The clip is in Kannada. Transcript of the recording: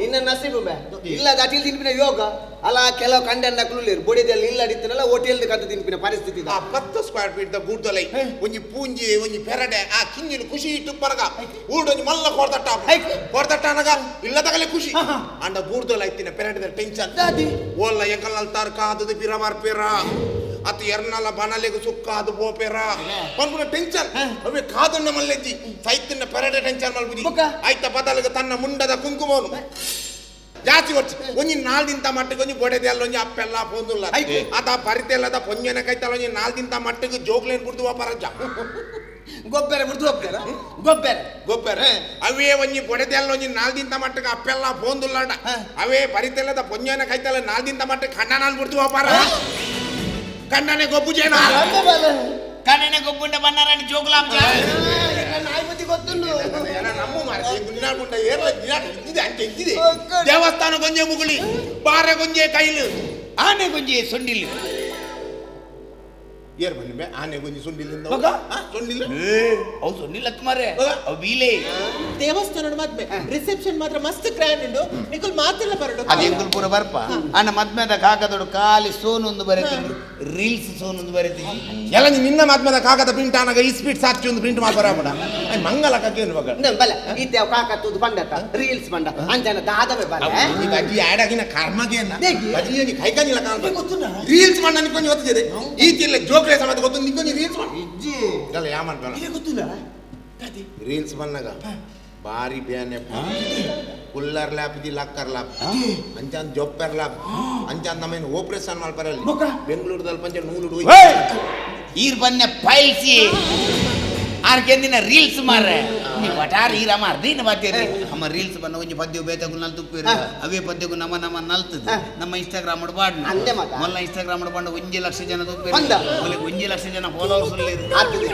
ನಿನ್ನ ನಸೀಬು ಮೇ ಇಲ್ಲ ಅಟಿಲ್ ತಿನ್ಪಿನ ಯೋಗ ಅಲ್ಲ ಕೆಲವು ಕಂಡನ್ ನಕಲು ಬೊಡಿದಲ್ಲಿ ಇಲ್ಲ ಅಡಿತನಲ್ಲ ಹೋಟೆಲ್ ಕಂಡು ತಿನ್ಪಿನ ಪರಿಸ್ಥಿತಿ ಆ ಪತ್ತು ಸ್ಕ್ವೇರ್ ಫೀಟ್ ದ ಗೂಡ್ದಲೈ ಒಂಜಿ ಪೂಂಜಿ ಒಂಜಿ ಪೆರಡೆ ಆ ಕಿಂಜಿನ ಖುಷಿ ಇಟ್ಟು ಪರಗ. ಊಡೊಂಜಿ ಮಲ್ಲ ಕೊಡ್ತಟ್ಟ ಕೊಡ್ತಟ್ಟ ಅನಗ ಇಲ್ಲ ತಗಲೆ ಖುಷಿ. ಅಂಡ ಗೂಡ್ದಲ ಐತಿನ ಪೆರಡೆ ಟೆನ್ಷನ್ ಓಲ್ಲ ಎಂಕಲ್ ತಾರ್ಕ ಆದದು ಪಿರ ಮಾರ್ಪಿರ ಅತ್ ಎರ್ನಲ ಬನಲೆಗು ಸುಕ್ಕ ಅದು ಬೋಪೆರ ಪನ್ಪುನ ಟೆನ್ಷನ್ ಅವೇ ಕಾದನ್ನ ಮಲ್ಲೆಜ್ಜಿ ಸೈತಿನ ಪೆರಡೆ ಟೆನ್ಷನ್ ಮಲ್ಪುಜಿ ಬೊಕ್ಕ? ಆಯ್ತ ಬದಲಿಗೆ ತನ್ನ ಮುಂಡದ ಕುಂಕುಮನು ಜಾಸ್ತಿ వచ్చి ಒಂಜಿ ನಾಲ್ದಿಂತ ಮಟ್ಟಿಗೆ ಒಂಜಿ ಬೊಡೆದೆ ಅಲ್ಲ ಒಂಜಿ ಅಪ್ಪೆಲ್ಲ ಪೋಂದುಲ್ಲ ಐತೆ. ಆತ ಪರಿತೆಲ್ಲದ ಪೊಂಜನ ಕೈತಲ್ಲ ಒಂಜಿ ನಾಲ್ದಿಂತ ಮಟ್ಟಿಗೆ ಜೋಕ್ಲೇನ್ ಕುಡ್ದು ಪರಂಜ ಗೊಬ್ಬರ ಬಿಡ್ತು ಹೋಗ್ತಾರ ಗೊಬ್ಬರ ಗೊಬ್ಬರ ಅವೇ ಒಂಜಿ ಬೊಡೆದೆ ಅಲ್ಲ ಒಂಜಿ ನಾಲ್ದಿಂತ ಮಟ್ಟಿಗೆ ಅಪ್ಪೆಲ್ಲ ಪೋಂದುಲ್ಲಾಡ ಹ. ಅವೇ ಪರಿತೆಲ್ಲದ ಪೊಂಜನ ಕೈತಲ್ಲ ನಾಲ್ದಿಂತ ಮಟ್ಟಿಗೆ ಕಣ್ಣನಾಲ್ ಬಿಡ್ದು ಹೋಪಾರ ಗುಂಡ ಏರ್ಲ ದಿನ ಇದ್ದಿದೆ ಅಂತ ಇದ್ದಿದೆ ಒಕ್ಕಡೆ. ದೇವಸ್ಥಾನ ಗೊಂಜೆ ಮುಗುಳಿ ಬಾರೆ ಗೊಂಜೆ ಕೈಲು ಆನೆ ಗೊಂಜೆ ಸೊಂಡಿಲು. ಏರ್ ಬನ್ನಿ ಬೇ ಆನೆ ಗೊಂಜಿ ಸುಂಡಿಲಿಂದ ಮಗ? ಆ, ಸುಂಡಿಲು ಅವು ಸೊಂಡಿಲ್ ಹತ್ತು ಮಾರೆ ಮಗ? ಅವು ಬೀಲೆ ದೇವಸ್ಥಾನದ ಮದ್ವೆ ರಿಸೆಪ್ಷನ್ ಮಾತ್ರ ಮಸ್ತ್ ಗ್ರ್ಯಾಂಡ್ ಉಂಡು ನಿಕುಲ್ ಮಾತೆಲ್ಲ ಬರಡು. ಅದು ಎಂಕುಲ್ ಪೂರ ಬರ್ಪ ಅಣ್ಣ ಮದ್ಮೆದ ಕಾಕದೊಡು ಕಾಲಿ ಸೋನು ಒಂದು ಬರೀತೀನಿ ರೀಲ್ಸ್ ಸೋನು ಒಂದು ಬರೀತೀನಿ ಎಲ್ಲ ನಿನ್ನ ಮಾತ್ಮದ ಕಾಗದ ಪ್ರಿಂಟ್ ಆನಾಗ ಈ ಸ್ಪೀಡ್ ಸಾಕ್ಷಿ ಒಂದು ಪ್ರಿಂಟ್ ಮಾತ್ರ ಬರಾಬಡ ಮಂಗಲ ಕಕ್ಕೇನು ಮಗ? ಬಲ ಕಾಕ ತೂದು ಬಂಡತ ರೀಲ್ಸ್ ಬಂಡ ಅಂಜನ ದಾದವೆ ಬಲ ಈ ಅಜ್ಜಿ ಆಡಾಗಿನ ಕರ್ಮಗೇನ ಹೇಗೆ? ಅಜ್ಜಿ ಕೈಕಾನಿಲ್ಲ ಕಾಲ ರೀಲ್ಸ್ ಮಾಡ ನಿಕ್ಕೊಂದು ಗೊತ್ತಿದೆ. ಈ ತಿಲ್ಲ ಜೋಕ್ಲೆ ಸಮೇತ ಗೊತ್ತು ನಿಕ್ಕೊಂದು ರೀಲ್ಸ್ ಇಜ್ಜಿ. ಎಲ್ಲ ಯಾಮಂಟಲ್ಲ ಗೊತ್ತಿಲ್ಲ? ರೀಲ್ಸ್ ಬಂದಾಗ ಬಾರಿ ಬ್ಯಾನೆ ಕುಲ್ಲರ್ ಲ್ಯಾಪ್ ದಿ ಲಕ್ಕರ್ ಲ್ಯಾಪ್ ಅಂಚಾನ್ ಜೊಪ್ಪರ್ ಲ್ಯಾಪ್ ಅಂಚಾನ್ ನಮೇನು ಆಪರೇಷನ್ ಮಾಡ್ಬಾರಲ್ಲಿ ಬೆಂಗಳೂರದಲ್ಲಿ ಪಂಚ ನೂಲು ಈರ್ ಬನ್ನೆ ಪೈಲ್ಸಿ. ಆರ್ಕೆಂದಿನ ರೀಲ್ಸ್ ಮಾರ್ರೆ. ನೀ ವಟಾರ್ ಈರ ಮಾರ್ ದೀನ ಬಾತೇರಿ ಅಮ್ಮ ರೀಲ್ಸ್ ಬನ್ನ ಒಂಜಿ ಪದ್ಯ ಬೇತಗು ನಲ್ ತುಪ್ಪಿರ ಅವೇ ಪದ್ಯಗು ನಮ್ಮ ನಮ್ಮ ನಲ್ತದ. ನಮ್ಮ ಇನ್ಸ್ಟಾಗ್ರಾಮ್ ಮಗ. ಮೊಲ್ಲ ಇನ್ಸ್ಟಾಗ್ರಾಮ್ ಬಂಡ ಒಂಜಿ ಲಕ್ಷ ಜನ ತುಪ್ಪಿರ. ಒಂಜಿ ಲಕ್ಷ ಜನ ಫಾಲೋವರ್ಸ್ ಉಳ್ಳೇರು ಆತದೆ.